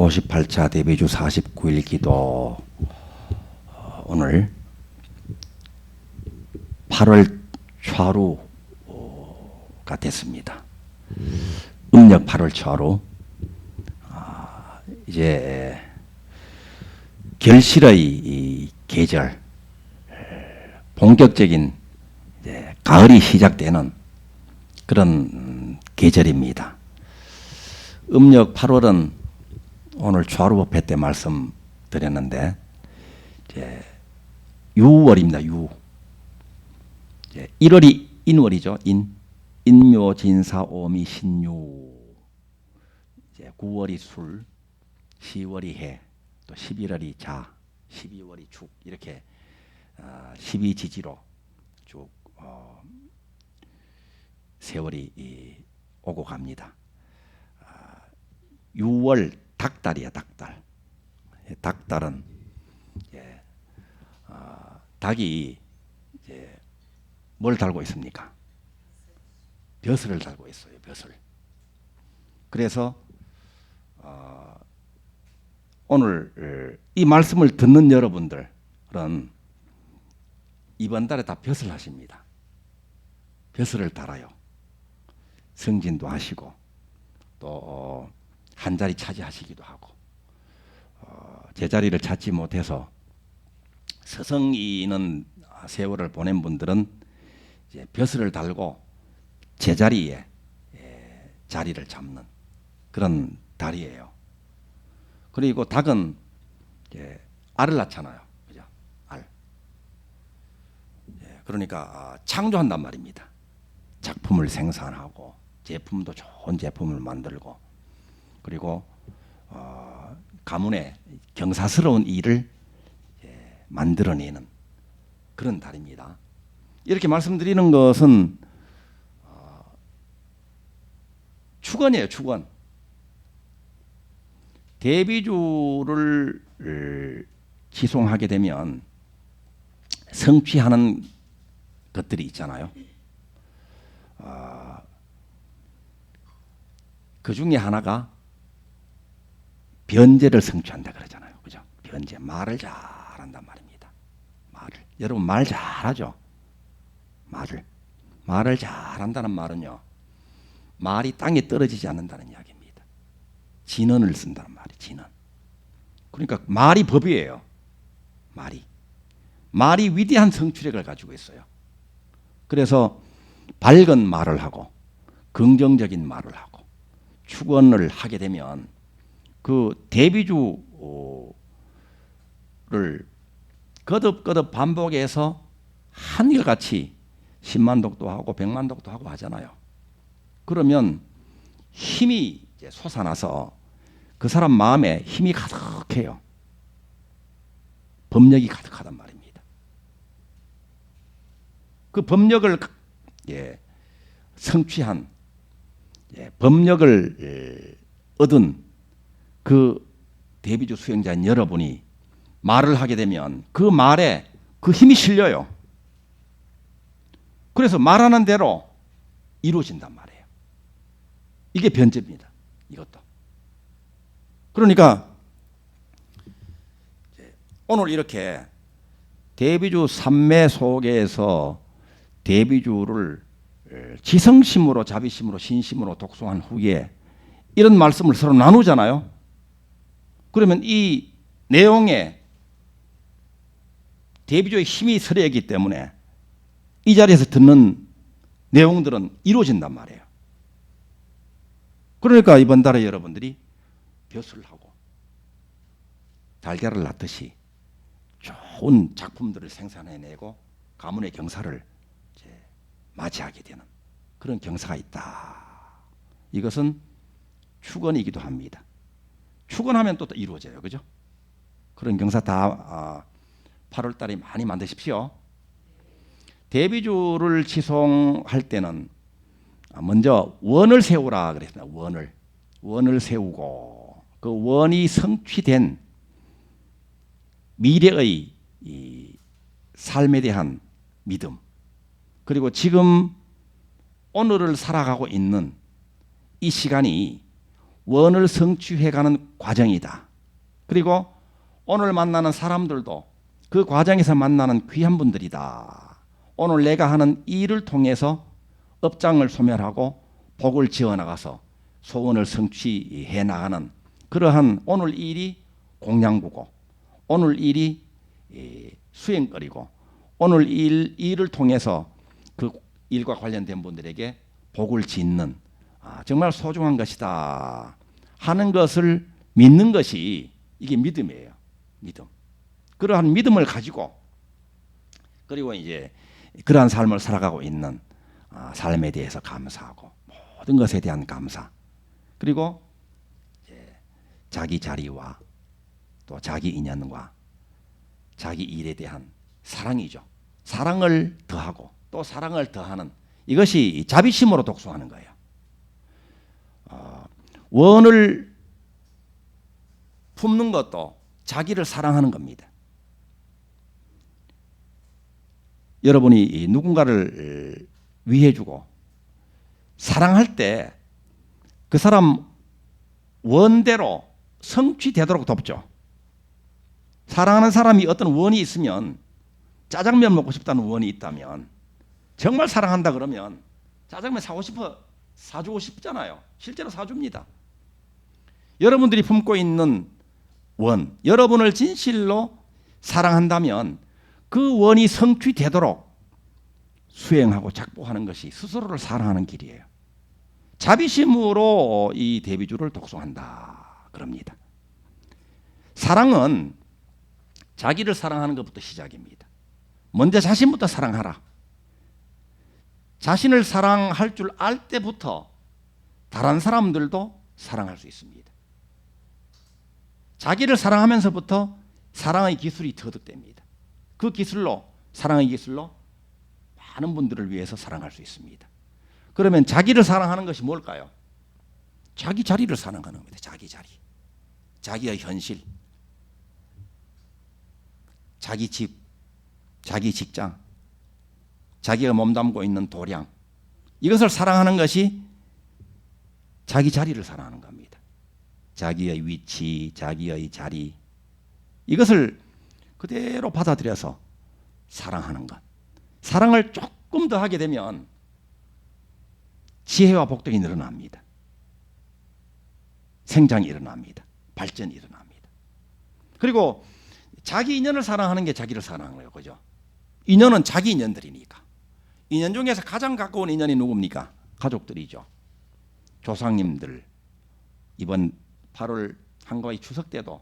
제58차 데뷔주 49일 기도 어, 오늘 8월 초하루가 됐습니다. 음력 8월 초하루 아, 이제 결실의 이 계절 본격적인 가을이 시작되는 그런 음, 계절입니다. 음력 8월은 오늘 초하루법회 때 말씀 드렸는데 이제 6월입니다. 6. 이제 1월이 인월이죠. 인. 인묘 진사 오미 신유. 이제 9월이 술, 10월이 해, 또 11월이 자, 12월이 축 이렇게 어, 12지지로 쭉 어, 세월이 이, 오고 갑니다. 6월 닭달이야 닭달. 예, 닭달은 예, 어, 닭이 이제 뭘 달고 있습니까? 벼슬을 달고 있어요. 벼슬. 그래서 어, 오늘 이 말씀을 듣는 여러분들은 이번 달에 다 벼슬 하십니다. 벼슬을 달아요. 승진도 하시고 또 한 자리 차지하시기도 하고 어, 제자리를 찾지 못해서 서성이는 세월을 보낸 분들은 이제 벼슬을 달고 제자리에 예, 자리를 잡는 그런 달이에요. 그리고 닭은 이제 알을 낳잖아요. 그죠? 알. 예, 그러니까 아, 창조한단 말입니다. 작품을 생산하고 제품도 좋은 제품을 만들고 그리고 어, 가문의 경사스러운 일을 예, 만들어내는 그런 달입니다. 이렇게 말씀드리는 것은 어, 축원이에요, 축원. 대비주를 지송하게 되면 성취하는 것들이 있잖아요. 어, 그 중에 하나가 변제를 성취한다 그러잖아요. 그죠? 변제. 말을 잘한단 말입니다. 말을. 여러분 말 잘하죠? 말을. 말을 잘한다는 말은요. 말이 땅에 떨어지지 않는다는 이야기입니다. 진언을 쓴다는 말이 진언. 그러니까 말이 법이에요. 말이. 말이 위대한 성취력을 가지고 있어요. 그래서 밝은 말을 하고 긍정적인 말을 하고 축원을 하게 되면 그 대비주를 거듭거듭 반복해서 한결같이 10만 독도 하고 100만 독도 하고 하잖아요. 그러면 힘이 솟아나서 그 사람 마음에 힘이 가득해요. 법력이 가득하단 말입니다. 그 법력을 예, 성취한 예, 법력을 예, 얻은 그 데뷔주 수행자인 여러분이 말을 하게 되면 그 말에 그 힘이 실려요. 그래서 말하는 대로 이루어진단 말이에요. 이게 변제입니다. 이것도. 그러니까 오늘 이렇게 데뷔주 삼매 속에서 데뷔주를 지성심으로 자비심으로 신심으로 독송한 후에 이런 말씀을 서로 나누잖아요. 그러면 이 내용에 대비조의 힘이 서려있기 때문에 이 자리에서 듣는 내용들은 이루어진단 말이에요. 그러니까 이번 달에 여러분들이 벼슬 하고 달걀을 낳듯이 좋은 작품들을 생산해내고 가문의 경사를 맞이하게 되는 그런 경사가 있다. 이것은 축원이기도 합니다. 축원하면 또 이루어져요. 그죠? 그런 경사 다 8월 아, 달에 많이 만드십시오. 대비주를 지송할 때는 먼저 원을 세우라 그랬습니다. 원을. 원을 세우고 그 원이 성취된 미래의 삶에 대한 믿음 그리고 지금 오늘을 살아가고 있는 이 시간이 원을 성취해가는 과정이다. 그리고 오늘 만나는 사람들도 그 과정에서 만나는 귀한 분들이다. 오늘 내가 하는 일을 통해서 업장을 소멸하고 복을 지어 나가서 소원을 성취해 나가는 그러한 오늘 일이 공양구고 오늘 일이 이, 수행거리고 오늘 일, 일을 통해서 그 일과 관련된 분들에게 복을 짓는 아, 정말 소중한 것이다 하는 것을 믿는 것이 이게 믿음이에요. 믿음. 그러한 믿음을 가지고 그리고 이제 그러한 삶을 살아가고 있는 아, 삶에 대해서 감사하고 모든 것에 대한 감사 그리고 자기 자리와 또 자기 인연과 자기 일에 대한 사랑이죠. 사랑을 더하고 또 사랑을 더하는 이것이 자비심으로 독서하는 거예요. 어, 원을 품는 것도 자기를 사랑하는 겁니다. 여러분이 이 누군가를 위해주고 사랑할 때 그 사람 원대로 성취되도록 돕죠. 사랑하는 사람이 어떤 원이 있으면 짜장면 먹고 싶다는 원이 있다면 정말 사랑한다 그러면 짜장면 사고 싶어 사주고 싶잖아요. 실제로 사줍니다. 여러분들이 품고 있는 원, 여러분을 진실로 사랑한다면 그 원이 성취되도록 수행하고 작보하는 것이 스스로를 사랑하는 길이에요. 자비심으로 이 대비주를 독송한다 그럽니다. 사랑은 자기를 사랑하는 것부터 시작입니다. 먼저 자신부터 사랑하라. 자신을 사랑할 줄 알 때부터 다른 사람들도 사랑할 수 있습니다. 자기를 사랑하면서부터 사랑의 기술이 터득됩니다. 그 기술로 사랑의 기술로 많은 분들을 위해서 사랑할 수 있습니다. 그러면 자기를 사랑하는 것이 뭘까요? 자기 자리를 사랑하는 겁니다. 자기 자리. 자기의 현실. 자기 집, 자기 직장, 자기가 몸담고 있는 도량. 이것을 사랑하는 것이 자기 자리를 사랑하는 겁니다. 자기의 위치, 자기의 자리. 이것을 그대로 받아들여서 사랑하는 것. 사랑을 조금 더 하게 되면 지혜와 복덕이 늘어납니다. 생장이 일어납니다. 발전이 일어납니다. 그리고 자기 인연을 사랑하는 게 자기를 사랑하는. 그죠? 인연은 자기 인연들이니까. 인연 중에서 가장 가까운 인연이 누굽니까? 가족들이죠. 조상님들. 이번 8월 한가위 추석 때도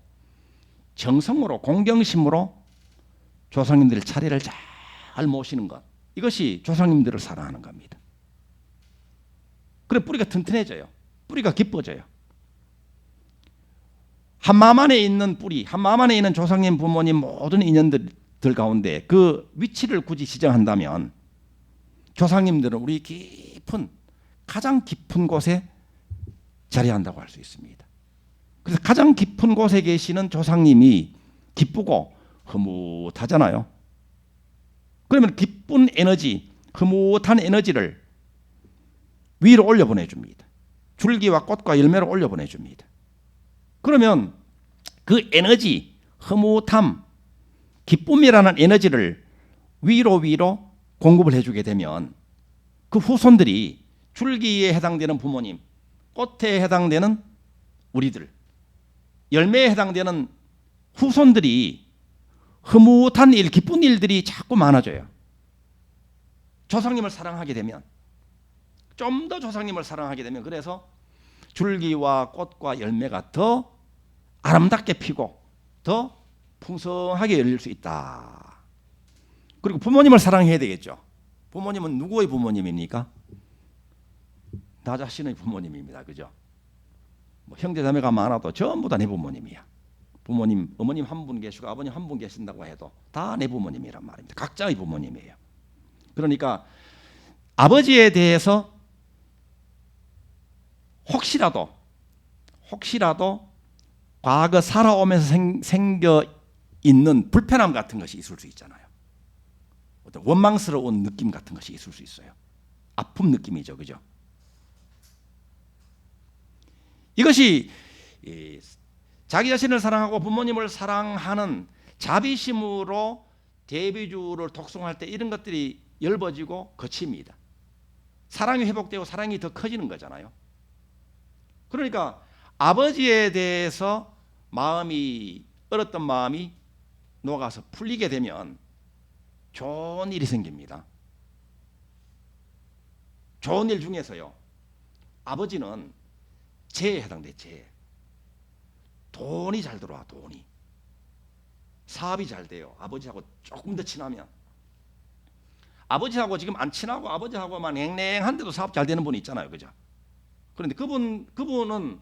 정성으로 공경심으로 조상님들 차례를 잘 모시는 것. 이것이 조상님들을 사랑하는 겁니다. 그래 뿌리가 튼튼해져요. 뿌리가 깊어져요. 한 마음 안에 있는 뿌리, 한 마음 안에 있는 조상님, 부모님 모든 인연들 가운데 그 위치를 굳이 지정한다면 조상님들은 우리 깊은 가장 깊은 곳에 자리한다고 할 수 있습니다. 그래서 가장 깊은 곳에 계시는 조상님이 기쁘고 흐뭇하잖아요. 그러면 기쁜 에너지, 흐뭇한 에너지를 위로 올려 보내줍니다. 줄기와 꽃과 열매를 올려 보내줍니다. 그러면 그 에너지, 흐뭇함, 기쁨이라는 에너지를 위로 위로 공급을 해주게 되면 그 후손들이 줄기에 해당되는 부모님, 꽃에 해당되는 우리들, 열매에 해당되는 후손들이 흐뭇한 일, 기쁜 일들이 자꾸 많아져요. 조상님을 사랑하게 되면 좀 더 조상님을 사랑하게 되면 그래서 줄기와 꽃과 열매가 더 아름답게 피고 더 풍성하게 열릴 수 있다. 그리고 부모님을 사랑해야 되겠죠. 부모님은 누구의 부모님입니까? 나 자신의 부모님입니다. 그죠? 뭐 형제 자매가 많아도 전부 다 내 부모님이야. 부모님, 어머님 한 분 계시고 아버님 한 분 계신다고 해도 다 내 부모님이란 말입니다. 각자의 부모님이에요. 그러니까 아버지에 대해서 혹시라도 혹시라도 과거 살아오면서 생, 생겨 있는 불편함 같은 것이 있을 수 있잖아요. 어떤 원망스러운 느낌 같은 것이 있을 수 있어요. 아픔 느낌이죠, 그죠? 이것이 이, 자기 자신을 사랑하고 부모님을 사랑하는 자비심으로 대비주를 독송할 때 이런 것들이 열버지고 거칩니다. 사랑이 회복되고 사랑이 더 커지는 거잖아요. 그러니까 아버지에 대해서 마음이 얼었던 마음이 녹아서 풀리게 되면 좋은 일이 생깁니다. 좋은 일 중에서요. 아버지는 재에 해당돼 재. 돈이 잘 들어와 돈이. 사업이 잘 돼요. 아버지하고 조금 더 친하면. 아버지하고 지금 안 친하고 아버지하고만 냉랭한데도 사업 잘 되는 분이 있잖아요. 그죠? 그런데 그분 그분은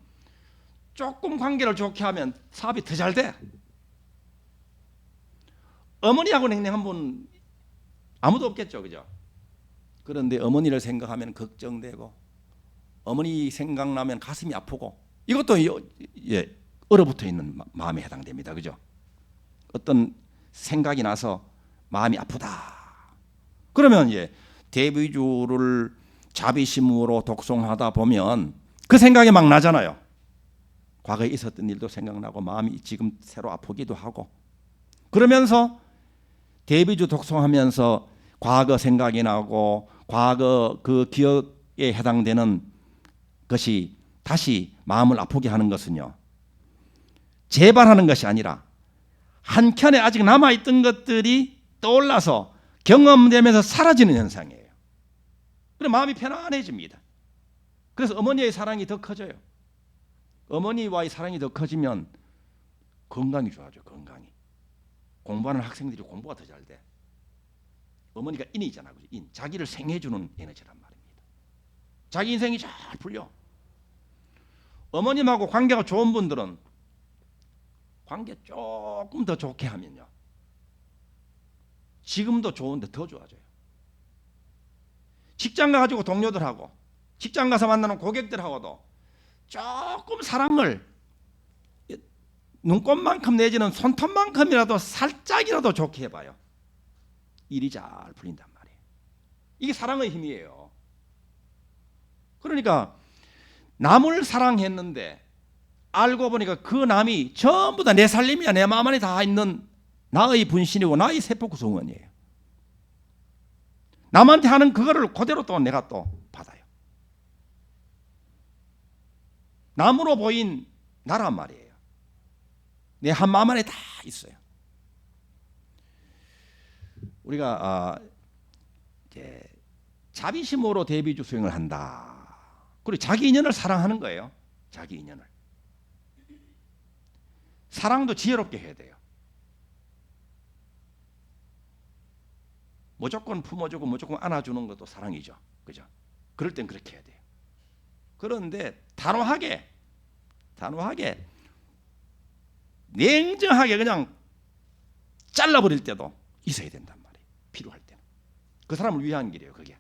조금 관계를 좋게 하면 사업이 더 잘 돼. 어머니하고 냉랭한 분 아무도 없겠죠. 그죠? 그런데 어머니를 생각하면 걱정되고 어머니 생각나면 가슴이 아프고 이것도 여- 예, 얼어붙어 있는 마- 마음에 해당됩니다. 그죠? 어떤 생각이 나서 마음이 아프다. 그러면 예, 대비주를 자비심으로 독송하다 보면 그 생각이 막 나잖아요. 과거에 있었던 일도 생각나고 마음이 지금 새로 아프기도 하고 그러면서 대비주 독송하면서 과거 생각이 나고 과거 그 기억에 해당되는 것이 다시 마음을 아프게 하는 것은요. 재발하는 것이 아니라 한켠에 아직 남아 있던 것들이 떠올라서 경험되면서 사라지는 현상이에요. 그래 마음이 편안해집니다. 그래서 어머니의 사랑이 더 커져요. 어머니와의 사랑이 더 커지면 건강이 좋아져. 건강이. 공부하는 학생들이 공부가 더 잘 돼. 어머니가 인이잖아. 그죠? 인. 자기를 생해주는 에너지란 말입니다. 자기 인생이 잘 풀려. 어머님하고 관계가 좋은 분들은 관계 조금 더 좋게 하면요. 지금도 좋은데 더 좋아져요. 직장 가가지고 동료들하고 직장 가서 만나는 고객들하고도 조금 사랑을 눈곱만큼 내지는 손톱만큼이라도 살짝이라도 좋게 해봐요. 일이 잘 풀린단 말이에요. 이게 사랑의 힘이에요. 그러니까 남을 사랑했는데 알고 보니까 그 남이 전부 다 내 살림이야 내 마음 안에 다 있는 나의 분신이고 나의 세포 구성원이에요. 남한테 하는 그거를 그대로 또 내가 또 받아요. 남으로 보인 나란 말이에요. 내 한 마음 안에 다 있어요. 우리가 아, 이제 자비심으로 대비주 수행을 한다. 그리고 자기 인연을 사랑하는 거예요. 자기 인연을. 사랑도 지혜롭게 해야 돼요. 무조건 품어주고 무조건 안아주는 것도 사랑이죠. 그죠? 그럴 땐 그렇게 해야 돼요. 그런데 단호하게, 단호하게, 냉정하게 그냥 잘라버릴 때도 있어야 말이에요. 필요할 때는. 그 사람을 위한 길이에요. 그게.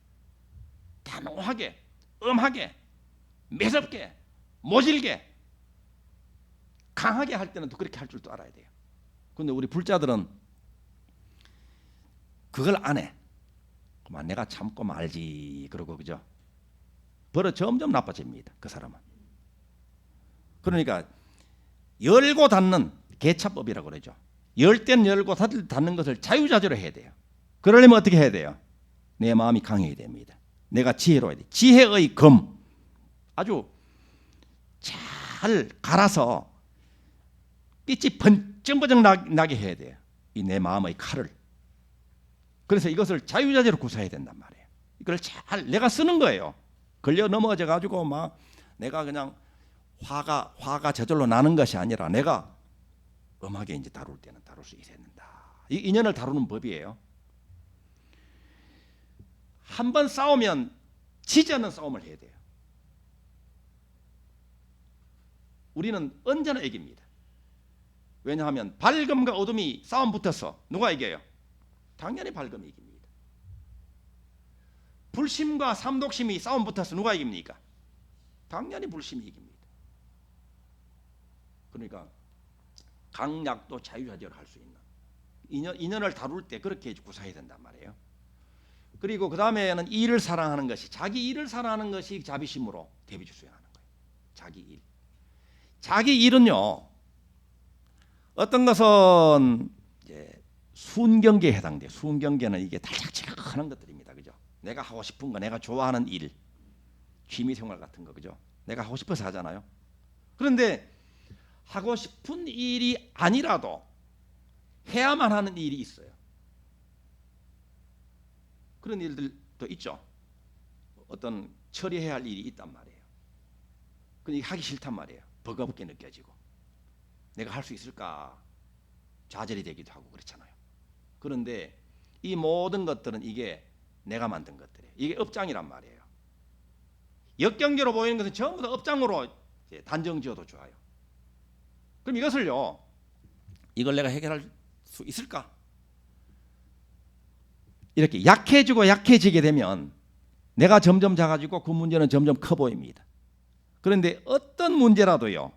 단호하게, 엄하게, 매섭게, 모질게, 강하게 할 때는 또 그렇게 할 줄도 알아야 돼요. 근데 우리 불자들은 그걸 안 해. 그만 내가 참고 말지 그러고 그죠? 버릇 점점 나빠집니다. 그 사람은. 그러니까 열고 닫는 개차법이라고 그러죠. 열 때는 열고 닫- 닫는 것을 자유자재로 해야 돼요. 그러려면 어떻게 해야 돼요? 내 마음이 강해야 됩니다. 내가 지혜로워야 돼. 지혜의 검 아주 잘 갈아서 빛이 번쩍번쩍 나- 나게 해야 돼요. 이 내 마음의 칼을. 그래서 이것을 자유자재로 구사해야 된단 말이에요. 이걸 잘 내가 쓰는 거예요. 걸려 넘어져 가지고 막 내가 그냥 화가 화가 저절로 나는 것이 아니라 내가 엄하게 이제 다룰 때는 다룰 수 있어야 된다. 이 인연을 다루는 법이에요. 한 번 싸우면 지지 않는 싸움을 해야 돼요. 우리는 언제나 이깁니다. 왜냐하면 밝음과 어둠이 싸움 붙어서 누가 이겨요? 당연히 밝음이 이깁니다. 불심과 삼독심이 싸움 붙어서 누가 이깁니까? 당연히 불심이 이깁니다. 그러니까 강약도 자유자재로 할 수 있는 인연, 인연을 다룰 때 그렇게 구사해야 된단 말이에요. 그리고 그 다음에는 일을 사랑하는 것이 자기 일을 사랑하는 것이 자비심으로 대비주 수행하는 거예요. 자기 일. 자기 일은요. 어떤 것은 이제 순경계에 해당돼요. 순경계는 이게 달짝지근한 것들입니다. 그죠? 내가 하고 싶은 거, 내가 좋아하는 일, 취미 생활 같은 거, 그죠? 내가 하고 싶어서 하잖아요. 그런데 하고 싶은 일이 아니라도 해야만 하는 일이 있어요. 그런 일들도 있죠. 어떤 처리해야 할 일이 있단 말이에요. 근데 하기 싫단 말이에요. 버겁게 느껴지고 내가 할 수 있을까 좌절이 되기도 하고 그렇잖아요. 그런데 이 모든 것들은 이게 내가 만든 것들이에요. 이게 업장이란 말이에요. 역경계로 보이는 것은 전부 다 업장으로 이제 단정 지어도 좋아요. 그럼 이것을요, 이걸 내가 해결할 수 있을까? 이렇게 약해지고 약해지게 되면 내가 점점 작아지고 그 문제는 점점 커 보입니다. 그런데 어떤 문제라도요,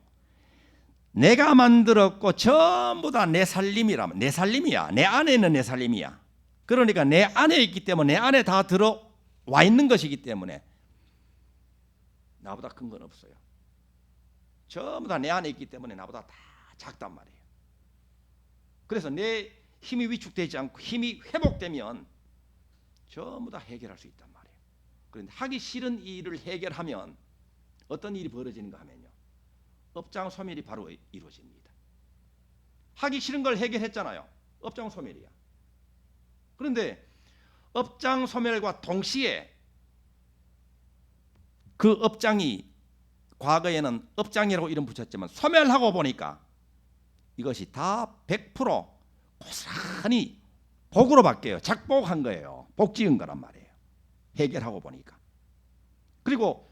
내가 만들었고 전부 다 내 살림이라면 내 살림이야. 내 안에 있는 내 살림이야. 그러니까 내 안에 있기 때문에 내 안에 다 들어와 있는 것이기 때문에 나보다 큰 건 없어요. 전부 다 내 안에 있기 때문에 나보다 다 작단 말이에요. 그래서 내 힘이 위축되지 않고 힘이 회복되면 전부 다 해결할 수 있단 말이에요. 그런데 하기 싫은 일을 해결하면 어떤 일이 벌어지는가 하면요. 업장 소멸이 바로 이루어집니다. 하기 싫은 걸 해결했잖아요. 업장 소멸이야. 그런데 업장 소멸과 동시에 그 업장이 과거에는 업장이라고 이름 붙였지만 소멸하고 보니까 이것이 다 100% 고스란히 복으로 바뀌어요. 작복한 거예요. 복 지은 거란 말이에요. 해결하고 보니까. 그리고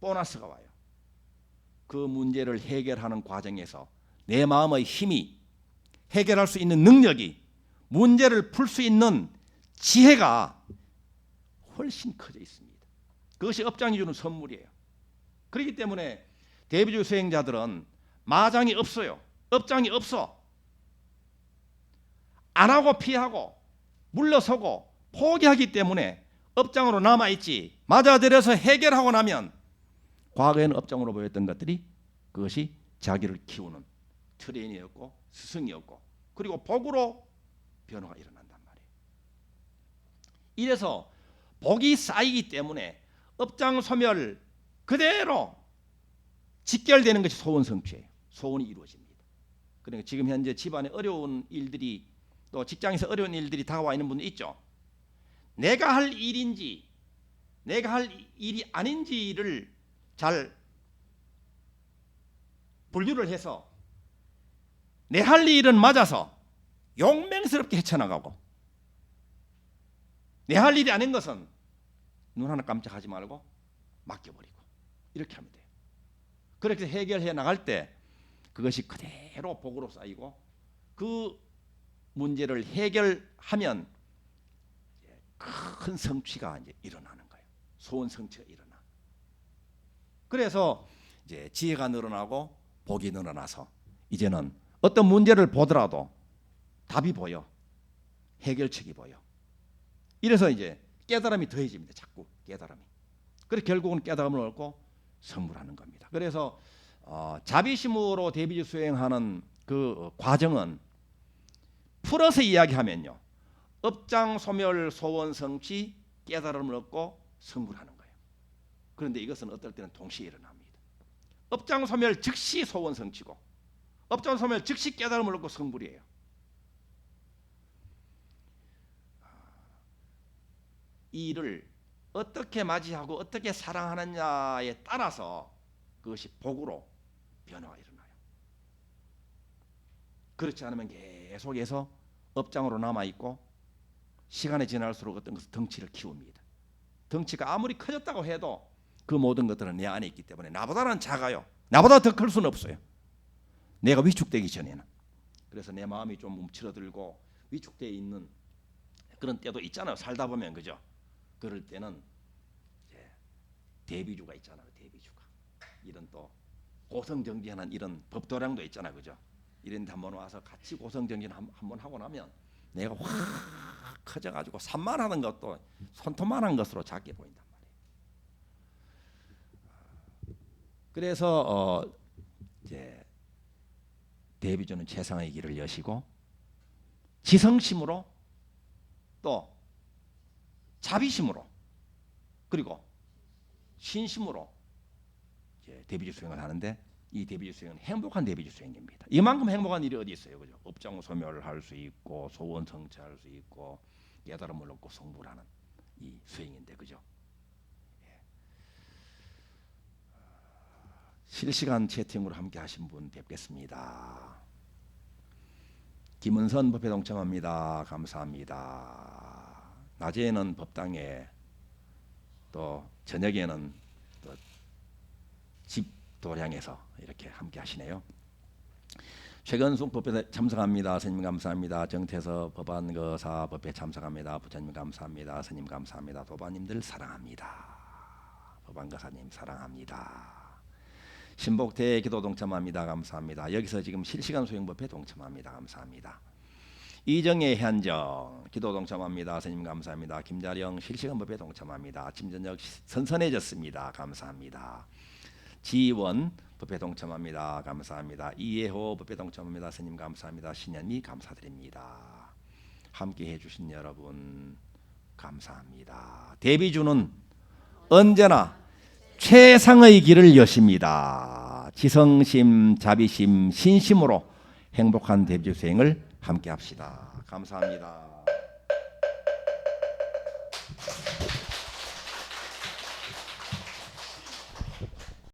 보너스가 와요. 그 문제를 해결하는 과정에서 내 마음의 힘이 해결할 수 있는 능력이 문제를 풀 수 있는 지혜가 훨씬 커져 있습니다. 그것이 업장이 주는 선물이에요. 그렇기 때문에 대비주 수행자들은 마장이 없어요. 업장이 없어. 안 하고 피하고 물러서고 포기하기 때문에 업장으로 남아 있지. 맞아들여서 해결하고 나면 과거에는 업장으로 보였던 것들이 그것이 자기를 키우는 트레인이었고 스승이었고 그리고 복으로 변화가 일어난단 말이에요. 이래서 복이 쌓이기 때문에 업장 소멸 그대로 직결되는 것이 소원 성취예요. 소원이 이루어집니다. 그러니까 지금 현재 집안에 어려운 일들이 또 직장에서 어려운 일들이 다가와 있는 분들 있죠. 내가 할 일인지 내가 할 일이 아닌지를 잘 분류를 해서 내 할 일은 맞아서 용맹스럽게 헤쳐나가고 내 할 일이 아닌 것은 눈 하나 깜짝하지 말고 맡겨버리고 이렇게 하면 돼요. 그렇게 해결해 나갈 때 그것이 그대로 복으로 쌓이고 그 문제를 해결하면 큰 성취가 이제 일어나는 거예요. 소원 성취가 일어나. 그래서 이제 지혜가 늘어나고 복이 늘어나서 이제는 어떤 문제를 보더라도 답이 보여. 해결책이 보여. 이래서 이제 깨달음이 더해집니다. 자꾸 깨달음이. 그래서 결국은 깨달음을 얻고 선물하는 겁니다. 그래서 어, 자비심으로 대비주 수행하는 그 과정은 풀어서 이야기하면요. 업장 소멸 소원 성취 깨달음을 얻고 선물하는 거예요. 그런데 이것은 어떨 때는 동시에 일어납니다. 업장 소멸 즉시 소원 성취고 업장 소멸 즉시 깨달음을 얻고 성불이에요. 이 일을 어떻게 맞이하고 어떻게 사랑하느냐에 따라서 그것이 복으로 변화가 일어나요. 그렇지 않으면 계속해서 업장으로 남아 있고 시간이 지날수록 어떤 것은 덩치를 키웁니다. 덩치가 아무리 커졌다고 해도 그 모든 것들은 내 안에 있기 때문에 나보다는 작아요. 나보다 더 클 수는 없어요. 내가 위축되기 전에는. 그래서 내 마음이 좀 움츠러들고 위축되어 있는 그런 때도 있잖아요. 살다 보면 그죠? 그럴 때는 대비주가 있잖아요. 대비주가 이런 또 고성정진하는 이런 법도량도 있잖아요. 그죠? 이런 데 한번 와서 같이 고성정진 한번 하고 나면 내가 확 커져가지고 산만하는 것도 손톱만한 것으로 작게 보인단 말이에요. 그래서 어, 이제 대비주는 최상의 길을 여시고 지성심으로 또 자비심으로 그리고 신심으로 이제 대비주 수행을 하는데 이 대비주 수행은 행복한 대비주 수행입니다. 이만큼 행복한 일이 어디 있어요, 그죠? 업장 소멸을 할수 있고 소원 성취할 수 있고 깨달음을 얻고 성불하는 이 수행인데, 그죠? 예. 실시간 채팅으로 함께 하신 분 뵙겠습니다. 김은선 법회 동참합니다. 감사합니다. 낮에는 법당에 또 저녁에는 또 집 도량에서 이렇게 함께 하시네요. 최건숙 법회 참석합니다. 스님 감사합니다. 정태서 법안거사 법회 참석합니다. 부처님 감사합니다. 스님 감사합니다. 도반님들 사랑합니다. 법안거사님 사랑합니다. 신복대 기도 동참합니다. 감사합니다. 여기서 지금 실시간 수행 법회 동참합니다. 감사합니다. 이정의 현정 기도 동참합니다. 스님 감사합니다. 김자령 실시간 법회 동참합니다. 저녁 선선해졌습니다. 감사합니다. 지원 법회 동참합니다. 감사합니다. 이해호 법회 동참합니다. 스님 감사합니다. 신현미 감사드립니다. 함께 해주신 여러분 감사합니다. 대비주는 언제나 최상의 길을 여십니다. 지성심, 자비심, 신심으로 행복한 대비주 수행을 함께 합시다. 감사합니다.